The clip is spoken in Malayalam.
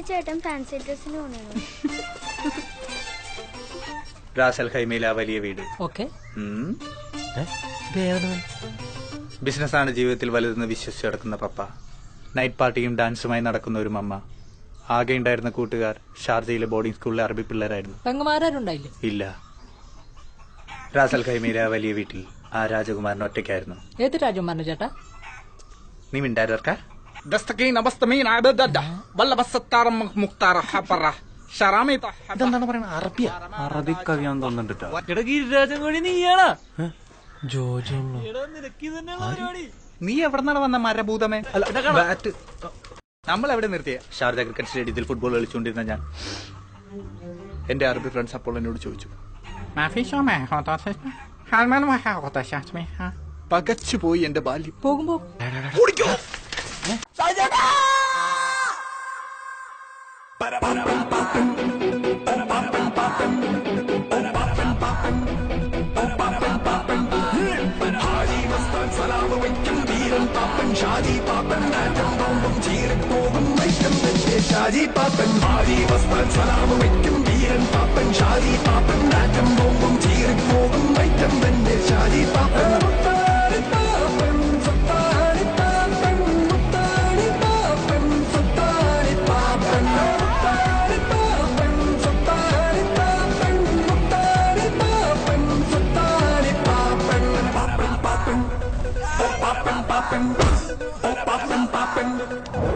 ചേട്ടൻ ഫാൻസി ഡ്രസ്സിന് പോണേന്നു റാസൽ ഖൈമയിലെ ആ വലിയ വീട്. ഓക്കെ. ബിസിനസ്സാണ് ജീവിതത്തിൽ വലുതെന്ന് വിശ്വസിച്ച് നടക്കുന്ന പപ്പ. നൈറ്റ് പാർട്ടിയും ഡാൻസുമായി നടക്കുന്ന ഒരു മമ്മ. ആകെ ഉണ്ടായിരുന്ന കൂട്ടുകാർ ഷാർജയിലെ ബോർഡിംഗ് സ്കൂളിലെ അറബി പിള്ളേരായിരുന്നു. പെങ്ങമാരുണ്ടായില്ലേ ഇല്ല. റാസൽ ഖൈമയിലെ ആ വലിയ വീട്ടിൽ ആ രാജകുമാരൻ ഒറ്റയ്ക്കായിരുന്നു. ഏത് രാജകുമാരൻ ചേട്ടാ? നീ മിണ്ടായിരുക്ക ദസ്തഖീൻ അബസ്തമീൻ അബദദ വല്ലഭ സത്താറം മുഖ്താറ ഹബറ ഷറാമീത ഇതെന്താണ് പറയുന്നത്? അറബിയ? അറബി കവിയാൻ തോന്നുന്നുണ്ട് എടാ ഗിരിരാജൻ കോഴി നീയാടാ ജോജോ നീ എവിടെന്നാണ് വന്ന മരഭൂതമേ? ബാറ്റ്. നമ്മൾ എവിടെ നിർത്തിയ? ശാരദ ക്രിക്കറ്റ് സ്റ്റേഡിയത്തിൽ ഫുട്ബോൾ കളിച്ചുകൊണ്ടിരുന്ന ഞാൻ. എന്റെ അറബി ഫ്രണ്ട്സ് അപ്പോൾ എന്നോട് ചോദിച്ചു. പകച്ചു പോയി എന്റെ ബാല്യം. പോകുമ്പോ. ஷாதி பாப்பன் நாட்டம் பாம்பும் சீரக் போகும் வைக்கம் ஷாதி பாப்பன் மாதி வஸ்தான் சலாம வைக்கும் வீரன் பாப்பன் ஷாதி பாப்பன் நாட்டம் பாம்பும் சீரக் போகும் வைக்கம் வந்து shaadi Oh, poppin', poppin', oh, poppin', poppin'.